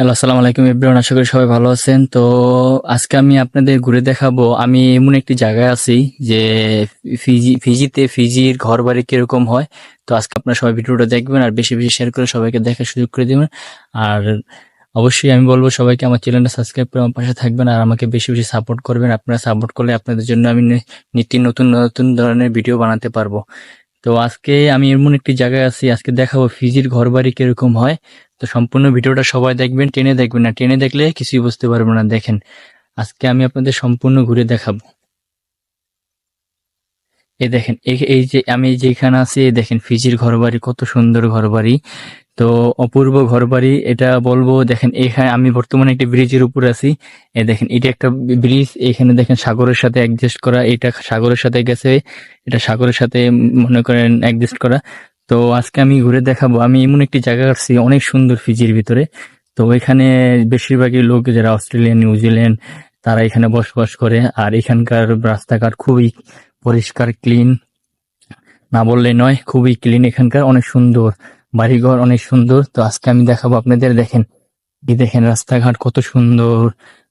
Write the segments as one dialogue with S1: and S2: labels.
S1: Hello, আসসালামু আলাইকুম everyone, আশা করি সবাই ভালো আছেন। তো আজকে আমি আপনাদের ঘুরে দেখাবো, আমি এমন একটি জায়গায় আছি যে ফিজি, ফিজিতে ফিজির ঘর বাড়ি কীরকম হয়। তো আজকে আপনারা সবাই ভিডিওটা দেখবেন আর বেশি বেশি শেয়ার করে সবাইকে দেখার সুযোগ করে দিবেন। আর অবশ্যই আমি বলব, সবাইকে আমার চ্যানেলটা সাবস্ক্রাইব করে আমার পাশে থাকবেন আর আমাকে বেশি বেশি সাপোর্ট করবেন। আপনারা সাপোর্ট করলে আপনাদের জন্য আমি নিত্য নতুন নতুন ধরনের ভিডিও বানাতে পারব। তো আজকে আমি এমন একটি জায়গায় আছি, আজকে দেখাবো ফিজির ঘর বাড়ি কীরকম হয়। তো সম্পূর্ণ ভিডিওটা সবাই দেখবেন, টেনে দেখবেন। না টেনে দেখলে কিছুই বুঝতে পারবেন না। দেখেন, আজকে আমি আপনাদের সম্পূর্ণ ঘুরে দেখাবো। এই দেখেন এই- যে আমি যেখানে আছি দেখেন, ফিজির ঘরবাড়ি, কত সুন্দর ঘরবাড়ি। তো অপূর্ব ঘরবাড়ি, এটা বলব, দেখেন, এখানে আমি বর্তমানে একটা ব্রিজের উপর আছি। এই দেখেন, এটা একটা ব্রিজ, এখানে দেখেন, সাগরের সাথে অ্যাডজাস্ট করা, এটা সাগরের সাথে গেছে, এটা সাগরের সাথে, মনে করেন অ্যাডজাস্ট করা। তো আজকে আমি ঘুরে দেখাবো। আমি এমন একটি জায়গা আসছি অনেক সুন্দর ফিজির ভিতরে। তো এখানে বেশিরভাগই লোক যারা অস্ট্রেলিয়া নিউজিল্যান্ড তারা এখানে বসবাস করে। আর এখানকার রাস্তাঘাট খুবই পরিষ্কার, ক্লিন। না বললে নয়, খুবই ক্লিন এখানকার, অনেক সুন্দর। বাড়িঘর অনেক সুন্দর। তো আজকে আমি দেখাবো আপনাদের, দেখেন, এই দেখেন রাস্তাঘাট কত সুন্দর,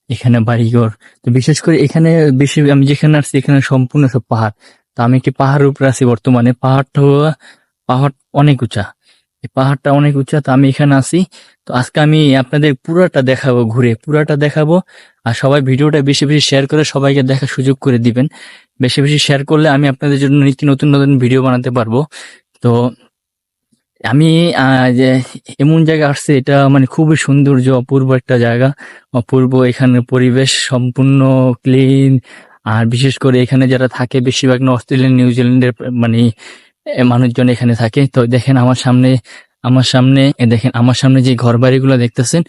S1: এখানে বাড়িঘর। তো বিশেষ করে এখানে বেশি, আমি যেখানে আসছি, এখানে সম্পূর্ণ সব পাহাড়। তো আমি একটি পাহাড়ের উপরে আছি বর্তমানে। পাহাড়টা পাহাড় অনেক উঁচা। এই পাহাড়টা অনেক উঁচা, তো আমি এখানে আছি। তো আজকে আমি আপনাদের পুরাটা দেখাবো ঘুরে, পুরাটা দেখাবো। আর সবাই ভিডিওটা বেশি বেশি শেয়ার করে সবাইকে দেখার সুযোগ করে দিবেন। বেশি বেশি শেয়ার করলে আমি আপনাদের জন্য নিত্য নতুন নতুন ভিডিও বানাতে পারব। তো আমি এমন জায়গা আসছে, এটা মানে খুবই সৌন্দর্য, অপূর্ব একটা জায়গা। অপূর্ব এখানে পরিবেশ সম্পূর্ণ ক্লিন আর বিশেষ করে এখানে যারা থাকে, বেশিরভাগ অস্ট্রেলিয়ান নিউজিল্যান্ডের মানে মানুষজন এখানে থাকে। তো দেখেন আমার সামনে আমার সামনে দেখেন আমার সামনে যে ঘর বাড়িগুলো দেখতেছেন,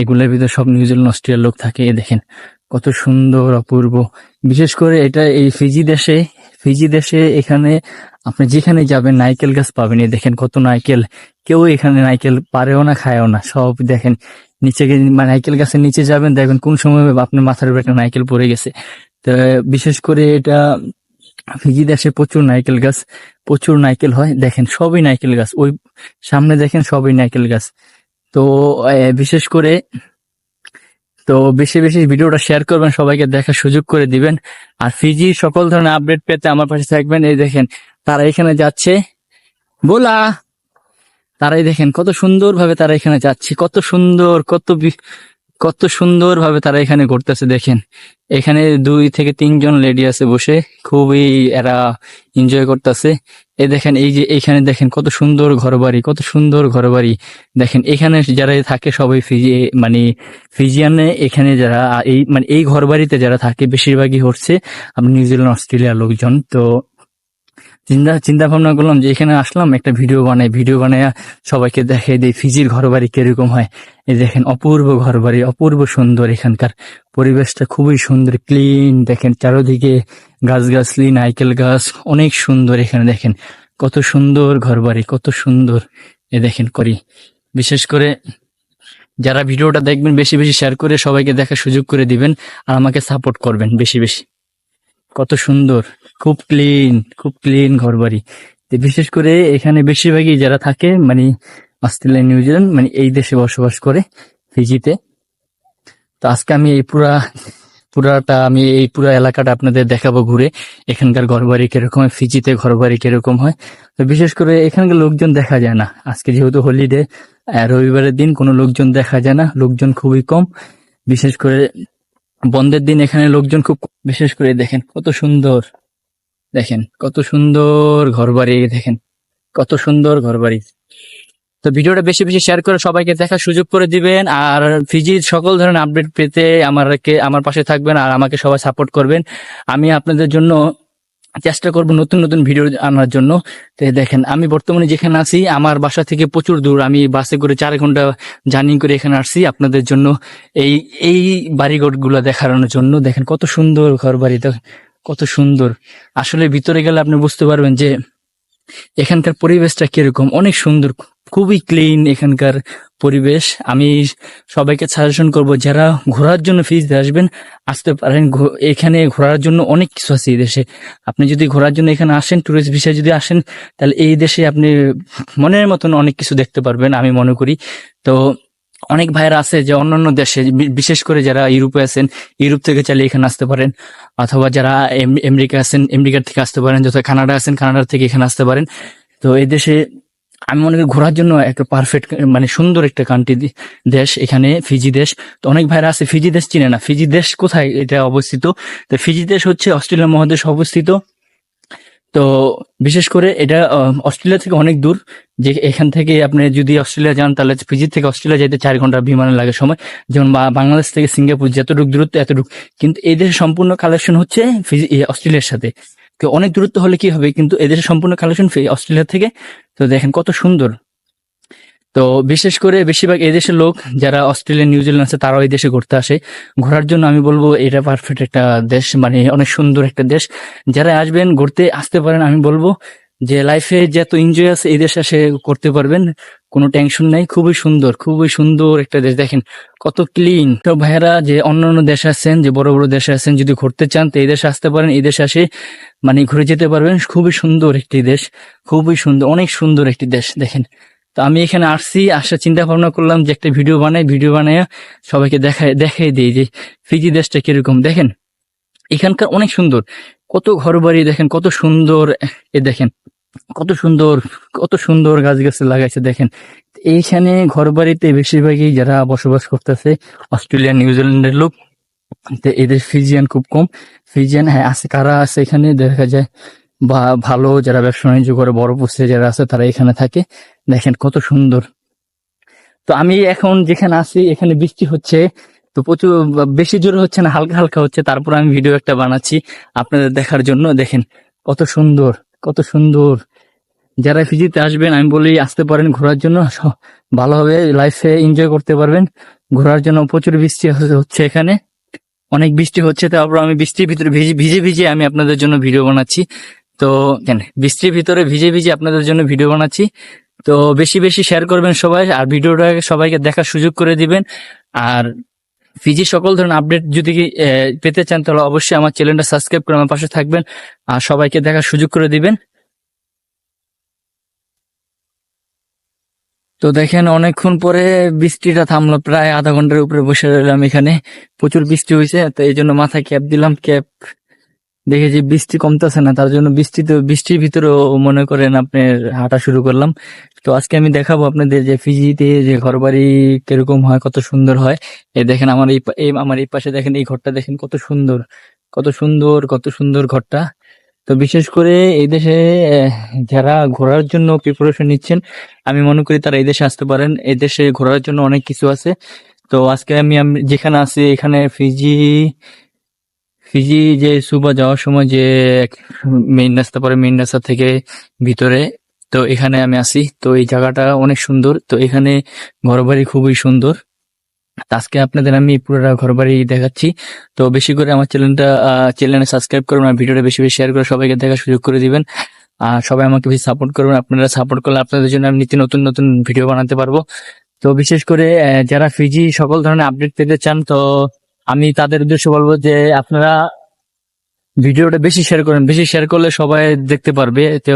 S1: এগুলোর ভিতরে সব নিউজিল্যান্ড অস্ট্রেলিয়ার লোক থাকে। এ দেখেন কত সুন্দর, অপূর্ব। বিশেষ করে এটা এই ফিজি দেশে ফিজি দেশে এখানে আপনি যেখানে যাবেন নাইকেল গাছ পাবেন। এই দেখেন কত নাইকেল কেউ এখানে নাইকেল পারেও না, খায়ও না। সব দেখেন নিচে গিয়ে নাইকেল গাছের নিচে যাবেন, দেখবেন কোন সময় আপনার মাথার উপরে একটা নাইকেল পড়ে গেছে। তো বিশেষ করে এটা ফিজি দেশে প্রচুর নাইকেল গাছ, প্রচুর নাইকেল হয়। দেখেন, সবই নাইকেল গাছ। ওই সামনে দেখেন, সবই নাইকেল গাছ। তো বিশেষ করে, তো বেশি বেশি ভিডিওটা শেয়ার করবেন, সবাইকে দেখার সুযোগ করে দিবেন। আর ফিজি সকল ধরনের আপডেট পেতে আমার পাশে থাকবেন। এই দেখেন, তারা এখানে যাচ্ছে। বোলা! তারাই দেখেন, কত সুন্দর ভাবে তারা এখানে যাচ্ছে। কত সুন্দর, কত কত সুন্দর ভাবে তারা এখানে ঘুরতেছে, দেখেন। এখানে দুই থেকে তিনজন লেডি আছে বসে, খুবই এরা এনজয় করতেছে। এই দেখেন, এই যে এখানে দেখেন কত সুন্দর ঘরবাড়ি, কত সুন্দর ঘরবাড়ি। দেখেন, এখানে যারা থাকে সবাই ফিজি মানে ফিজিয়ানে এখানে যারা, এই মানে এই ঘরবাড়িতে যারা থাকে, বেশিরভাগই হচ্ছে নিউজিল্যান্ড, অস্ট্রেলিয়ার লোকজন। তো চিন্তা চিন্তা ভাবনা করলাম যে এখানে আসলাম, একটা ভিডিও বানাই। ভিডিও বানায় সবাইকে দেখে দিই, ফিজির ঘরবাড়ি কীরকম হয়। এই দেখেন, অপূর্ব ঘর বাড়ি অপূর্ব সুন্দর এখানকার। পরিবেশটা খুবই সুন্দর, ক্লিন। দেখেন, চারোদিকে গাছগাছলি নাইকেল গাছ, অনেক সুন্দর এখানে দেখেন। কত সুন্দর ঘরবাড়ি, কত সুন্দর এ দেখেন করি। বিশেষ করে যারা ভিডিওটা দেখবেন, বেশি বেশি শেয়ার করে সবাইকে দেখার সুযোগ করে দিবেন আর আমাকে সাপোর্ট করবেন বেশি বেশি। কত সুন্দর, খুব ক্লিন খুব ক্লিন ঘরবাড়ি। তো বিশেষ করে এখানে বেশিরভাগই যারা থাকে মানে অস্ট্রেলিয়া নিউজিল্যান্ড মানে এই দেশে বসবাস করে, ফিজিতে। তো আজকে আমি এই পুরা, পুরাটা, আমি এই পুরা এলাকাটা আপনাদের দেখাবো ঘুরে, এখানকার ঘরবাড়ি কীরকম হয় ফিজিতে ঘরবাড়ি কীরকম হয়। তো বিশেষ করে এখানকার লোকজন দেখা যায় না। আজকে যেহেতু হলিডে রবিবারের দিন কোনো লোকজন দেখা যায় না, লোকজন খুবই কম। বিশেষ করে বন্ধের দিন এখানে লোকজন খুব বিশেষ করে দেখেন, কত সুন্দর। দেখেন, কত সুন্দর ঘরবাড়ি দেখেন, কত সুন্দর ঘরবাড়ি। তো ভিডিওটা বেশি বেশি শেয়ার করে সবাইকে দেখার সুযোগ করে দিবেন, আর ফিজির সকল ধরনের আপডেট পেতে আমারকে, আমার পাশে থাকবেন আর আমাকে সবাই সাপোর্ট করবেন। আমি আপনাদের জন্য চেষ্টা করব নতুন নতুন ভিডিও আনার জন্য। তো দেখেন, আমি বর্তমানে যেখানে আছি, আমার বাসা থেকে প্রচুর দূর। আমি বাসে করে চার ঘণ্টা জার্নি করে এখানে আসছি আপনাদের জন্য এই এই বাড়িঘরগুলো দেখানোর জন্য। দেখেন, কত সুন্দর ঘর বাড়ি কত সুন্দর। আসলে ভিতরে গেলে আপনি বুঝতে পারবেন যে এখানকার পরিবেশটা কীরকম। অনেক সুন্দর খুবই ক্লিন এখানকার পরিবেশ। আমি সবাইকে সাজেশন করব, যারা ঘোরার জন্য ফিজতে আসবেন, আসতে পারেন। এখানে ঘোরার জন্য অনেক কিছু আছে এই দেশে। আপনি যদি ঘোরার জন্য এখানে আসেন ট্যুরিস্ট ভিসায় যদি আসেন, তাহলে এই দেশে আপনি মনের মতন অনেক কিছু দেখতে পারবেন, আমি মনে করি। তো অনেক ভাইরা আছে যে অন্যান্য দেশে বিশেষ করে যারা ইউরোপে আছেন, ইউরোপ থেকে চাইলে এখানে আসতে পারেন। অথবা যারা আমেরিকা আছেন, আমেরিকার থেকে আসতে পারেন, যথা কানাডা আছেন, কানাডার থেকে এখানে আসতে পারেন। তো এই দেশে আমি মনে করি ঘোরার জন্য একটা পারফেক্ট মানে সুন্দর একটা কান্ট্রি দেশ, এখানে ফিজি দেশ। তো অনেক ভাইরা আছে ফিজি দেশ চিনে না। ফিজি দেশ কোথায় এটা অবস্থিত? তো ফিজি দেশ হচ্ছে অস্ট্রেলিয়া মহাদেশ অবস্থিত। তো বিশেষ করে এটা অস্ট্রেলিয়া থেকে অনেক দূর। যে এখান থেকে আপনি যদি অস্ট্রেলিয়া যান, তাহলে ফিজি থেকে অস্ট্রেলিয়া যেতে চার ঘণ্টা বিমানে লাগে সময়। যেমন বাংলাদেশ থেকে সিঙ্গাপুর, যতটুকু দূরত্ব এতটুকু। কিন্তু এই দেশের সম্পূর্ণ কালেকশন হচ্ছে ফিজি অস্ট্রেলিয়ার সাথে। অনেক দূরত্ব হলে কি হবে? কিন্তু এদেশের সম্পূর্ণ কালেকশন অস্ট্রেলিয়া থেকে। তো দেখেন কত সুন্দর। তো বিশেষ করে বেশিরভাগ এই দেশের লোক যারা অস্ট্রেলিয়া নিউজিল্যান্ড আছে, তারাও এই দেশে ঘুরতে আসে। ঘোরার জন্য আমি বলব এটা পারফেক্ট একটা দেশ মানে অনেক সুন্দর একটা দেশ। যারা আসবেন, ঘুরতে আসতে পারেন, আমি বলব যে লাইফে যত এনজয় আছে, এই দেশে এসে করতে পারবেন। কোনো টেনশন নাই, খুবই সুন্দর খুবই সুন্দর একটা দেশ। দেখেন কত ক্লিন তো ভাইয়েরা যে অন্যান্য দেশে আছেন, যে বড় বড় দেশে আছেন, যদি ঘুরতে চান, তো এই দেশে আসতে পারেন, এই দেশে আসে মানে ঘুরে যেতে পারবেন। খুবই সুন্দর একটি দেশ, খুবই সুন্দর, অনেক সুন্দর একটি দেশ, দেখেন। তো আমি এখানে আসছি, আসার চিন্তা ভাবনা করলাম যে একটা ভিডিও বানাই ভিডিও বানায় সবাইকে দেখায় দেখাই দিই যে ফিজি দেশটা কীরকম। দেখেন, এখানকার অনেক সুন্দর, কত ঘর বাড়ি দেখেন কত সুন্দর এ দেখেন। কত সুন্দর কত সুন্দর গাছ গাছ লাগাইছে, দেখেন। এইখানে ঘর বাড়িতে বেশিরভাগই যারা বসবাস করতেছে, অস্ট্রেলিয়া নিউজিল্যান্ডের লোক এদের ফিজিয়ান খুব কম। ফিজিয়ান হ্যাঁ আছে, কারা আছে এখানে, দেখা যায়, বা ভালো যারা ব্যবসা বাণিজ্য করে, বড় পোস্টে যারা আছে, তারা এখানে থাকে। দেখেন, কত সুন্দর। তো আমি এখন যেখানে আছি, এখানে বৃষ্টি হচ্ছে, তো প্রচুর, বেশি জোরে হচ্ছে না, হালকা হালকা হচ্ছে, তারপর আমি ভিডিও একটা বানাচ্ছি আপনাদের দেখার জন্য। দেখেন, কত সুন্দর। কত সুন্দর। যারা ফিজিতে আসবেন, আমি বলি আসতে পারেন ঘোরার জন্য ভালোভাবে লাইফে এনজয় করতে পারবেন। ঘোরার জন্য প্রচুর বৃষ্টি হচ্ছে এখানে। অনেক বৃষ্টি হচ্ছে, তারপর আমি বৃষ্টির ভিতরে ভিজে ভিজে ভিজে আমি আপনাদের জন্য ভিডিও বানাচ্ছি। তো বৃষ্টির ভিতরে ভিজে ভিজে আপনাদের জন্য ভিডিও বানাচ্ছি। তো, বেশি বেশি শেয়ার করবেন সবাই, আর ভিডিওটা সবাইকে দেখার সুযোগ করে দিবেন। আর ফিজি সকল ধরনের আপডেট যদি পেতে চান, তাহলে অবশ্যই আমার চ্যানেলটা সাবস্ক্রাইব করে আমার পাশে থাকবেন আর সবাইকে দেখার সুযোগ করে দিবেন। তো দেখেন, অনেকক্ষণ পরে বৃষ্টিটা থামলো, প্রায় আধা ঘণ্টার উপরে বসে রইলাম এখানে। প্রচুর বৃষ্টি হয়েছে, তো এই জন্য মাথায় ক্যাপ দিলাম, ক্যাপ দেখে যে বৃষ্টি কমতেছে না, তার জন্য বৃষ্টি তো, বৃষ্টির ভিতরেও মনে করেন আপনার হাঁটা শুরু করলাম। তো আজকে আমি দেখাবো আপনাদের যে ফিজিতে যে ঘরবাড়ি কীরকম হয়, কত সুন্দর হয়। এই দেখেন আমার এই আমার এই পাশে দেখেন, এই ঘরটা দেখেন কত সুন্দর কত সুন্দর কত সুন্দর ঘরটা। তো বিশেষ করে এই দেশে যারা ঘোরার জন্য প্রিপারেশন নিচ্ছেন, আমি মনে করি তারা এই দেশে আসতে পারেন। এই দেশে ঘোরার জন্য অনেক কিছু আছে। তো আজকে আমি যেখানে আছি, এখানে ফিজি ফিজি যে সুবা যাওয়ার সময় যে মেইন রাস্তা পরে, মেইন রাস্তা থেকে ভিতরে তো এখানে আমি আছি। তো এই জায়গাটা অনেক সুন্দর। তো এখানে ঘরবাড়ি খুবই সুন্দর। আজকে আপনাদের আমি পুরোটা ঘরবাড়ি দেখাচ্ছি। তো বেশি করে আমার চ্যানেলটা চ্যানেলে সাবস্ক্রাইব করবেন আর ভিডিওটা বেশি বেশি শেয়ার করে সবাইকে দেখার সুযোগ করে দিবেন। আর সবাই আমাকে বেশি সাপোর্ট করবেন। আপনারা সাপোর্ট করলে আপনাদের জন্য আমি নিত্য নতুন নতুন ভিডিও বানাতে পারব। তো বিশেষ করে যারা ফিজি সকল ধরনের আপডেট পেতে চান, তো আমি তাদের উদ্দেশ্যে বলব যে আপনারা ভিডিওটা বেশি শেয়ার করেন। বেশি শেয়ার করলে সবাই দেখতে পারবে। তো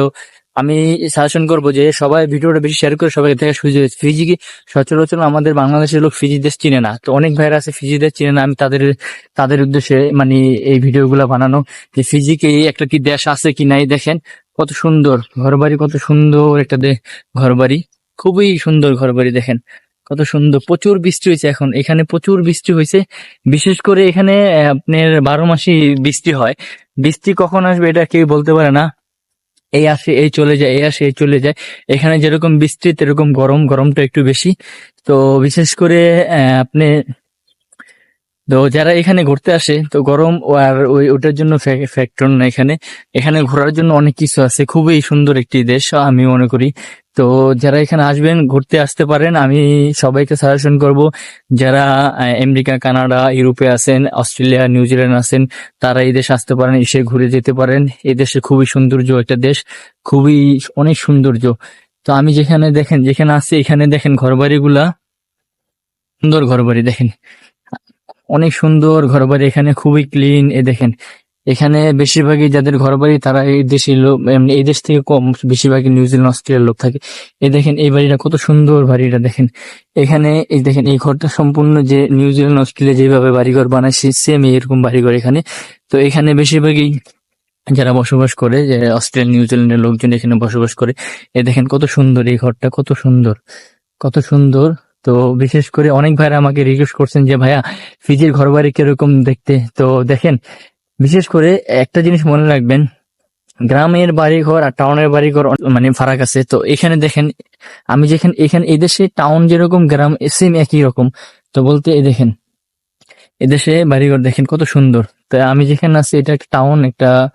S1: আমি সাজেশন করব যে সবাই ভিডিওটা বেশি শেয়ার করে সবাই দেখা সুযোগ ফিজি কি সচরাচর আমাদের বাংলাদেশের লোক ফিজি দেশ চিনে না। তো অনেক ভাইরা আছে ফিজি দেশ চিনে না। আমি তাদের তাদের উদ্দেশ্যে মানে এই ভিডিওগুলো বানানো যে ফিজি কি একটা কি দেশ আছে কি নাই দেখেন। কত সুন্দর ঘরবাড়ি, কত সুন্দর একটা ঘরবাড়ি। খুবই সুন্দর ঘরবাড়ি দেখেন। কত সুন্দর। প্রচুর বৃষ্টি হয়েছে এখন। এখানে প্রচুর বৃষ্টি হয়েছে। বিশেষ করে এখানে, আপনার বারো মাসই বৃষ্টি হয়। বৃষ্টি কখন আসবে এটা কেউ বলতে পারে না। এই আসে এই চলে যায় এই আসে এই চলে যায়। এখানে যেরকম বৃষ্টি এরকম গরম, গরমটা একটু বেশি। তো বিশেষ করে আপনি তো যারা এখানে ঘুরতে আসে, তো গরম আর ওই ওটার জন্য ফ্যাক্টর না এখানে। এখানে ঘোরার জন্য অনেক কিছু আছে, খুবই সুন্দর একটি দেশ, আমি মনে করি। তো যারা এখানে আসবেন, ঘুরতে আসতে পারেন, আমি সবাইকে সাজেশন করব। যারা আমেরিকা, কানাডা, ইউরোপে আছেন, অস্ট্রেলিয়া নিউজিল্যান্ড আছেন, তারা এই দেশে আসতে পারেন, এসে ঘুরে যেতে পারেন। এই দেশে খুবই সৌন্দর্য একটা দেশ, খুবই অনেক সৌন্দর্য। তো আমি যেখানে দেখেন, যেখানে আছি, এখানে দেখেন ঘরবাড়িগুলা। সুন্দর ঘরবাড়ি দেখেন। অনেক সুন্দর ঘরবাড়ি, এখানে খুবই ক্লিন এ দেখেন। এখানে বেশিরভাগই যাদের ঘর বাড়ি তারা এই দেশের লোক এই দেশ থেকে কম, বেশিরভাগই নিউজিল্যান্ড অস্ট্রেলিয়ার লোক থাকে। এই দেখেন, এই বাড়িটা কত সুন্দর বাড়িটা দেখেন। এখানে, এই দেখেন, এই ঘরটা সম্পূর্ণ যে নিউজিল্যান্ড অস্ট্রেলিয়া যেভাবে বাড়িঘর বানাইছে সেম এরকম বাড়িঘর এখানে। তো এখানে বেশিরভাগই যারা বসবাস করে, যে অস্ট্রেলিয়া নিউজিল্যান্ডের লোকজন এখানে বসবাস করে, এ দেখেন কত সুন্দর এই ঘরটা, কত সুন্দর কত সুন্দর। তো বিশেষ করে অনেক ভাইরা আমাকে রিকোয়েস্ট করছেন যে, ভাইয়া ফিজির ঘর বাড়ি কীরকম দেখতে? তো দেখেন, বিশেষ করে একটা জিনিস মনে রাখবেন, গ্রামের বাড়িঘর আর টাউনের বাড়িঘর অন- মানে ফারাক আছে। তো এখানে দেখেন, আমি যেখানে, এখানে এই দেশে টাউন যেরকম, গ্রাম সেম একই রকম। তো বলতে এই দেখেন, এদেশে বাড়িঘর দেখেন কত সুন্দর। তো আমি যেখানে আছি, এটা একটা টাউন, একটা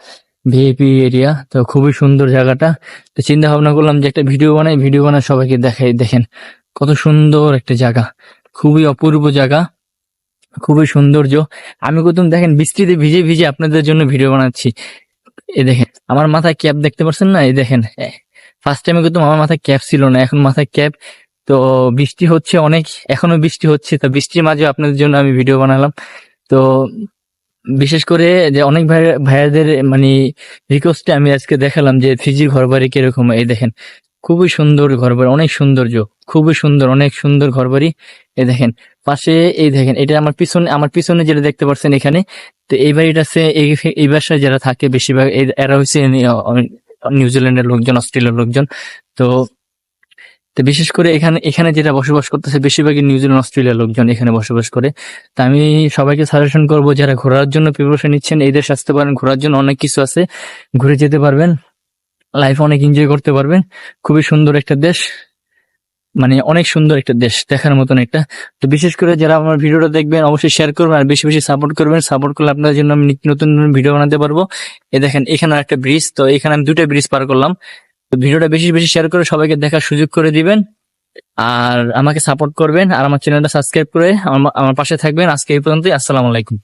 S1: ভিএপি এরিয়া তো খুবই সুন্দর জায়গাটা। তো চিন্তা ভাবনা করলাম যে একটা ভিডিও বানাই ভিডিও বানাই সবাইকে দেখাই, দেখেন। কত সুন্দর একটা জায়গা। খুবই অপূর্ব জায়গা। খুবই সৌন্দর্য। আমি প্রথম দেখেন বৃষ্টিতে ভিজে ভিজে আপনাদের জন্য ভিডিও বানাচ্ছি। এ দেখেন, আমার মাথায় ক্যাপ দেখতে পাচ্ছেন না? এই দেখেন ফার্স্ট টাইমে কিন্তু আমার মাথায় ক্যাপ ছিল না, এখন মাথায় ক্যাপ। তো বৃষ্টি হচ্ছে অনেক, এখনও বৃষ্টি হচ্ছে, তো বৃষ্টির মাঝে আপনাদের জন্য আমি ভিডিও বানালাম। তো বিশেষ করে যে অনেক ভাই, ভাইয়াদের মানে রিকোয়েস্টে আমি আজকে দেখালাম যে ফিজির ঘর বাড়ি কীরকম, এই দেখেন। খুবই সুন্দর ঘর বাড়ি অনেক সৌন্দর্য, খুবই সুন্দর, অনেক সুন্দর ঘর বাড়ি এই দেখেন, পাশে এই দেখেন, এটা আমার পিছনে আমার পিছনে যেটা দেখতে পাচ্ছেন এখানে, তো এই বাড়িটা এই বাসায় যারা থাকে বেশিরভাগ এরা হচ্ছে নিউজিল্যান্ডের লোকজন, অস্ট্রেলিয়ার লোকজন। তো তো বিশেষ করে এখানে এখানে যেটা বসবাস করতেছে বেশিরভাগই নিউজিল্যান্ড অস্ট্রেলিয়ার লোকজন এখানে বসবাস করে। তা আমি সবাইকে সাজেশন করব, যারা ঘোরার জন্য প্রিপারেশন নিচ্ছেন এই দেশে পারেন ঘোরার জন্য অনেক কিছু আছে। ঘুরে যেতে পারবেন। লাইফ অনেক এনজয় করতে পারবেন খুবই সুন্দর একটা দেশ। মানে অনেক সুন্দর একটা দেশ, দেখার মতন একটা। তো বিশেষ করে যারা আমার ভিডিওটা দেখবেন, অবশ্যই শেয়ার করবেন আর বেশি বেশি সাপোর্ট করবেন। সাপোর্ট করলে আপনাদের জন্য আমি নতুন নতুন ভিডিও বানাতে পারব। এ দেখেন, এখানে একটা ব্রিজ তো এখানে আমি দুটো ব্রিজ পার করলাম। তো ভিডিওটা বেশি বেশি শেয়ার করে সবাইকে দেখার সুযোগ করে দিবেন। আর আমাকে সাপোর্ট করবেন। আর আমার চ্যানেলটা সাবস্ক্রাইব করে আমার পাশে থাকবেন। আজকে এই পর্যন্তই। আসসালামু আলাইকুম।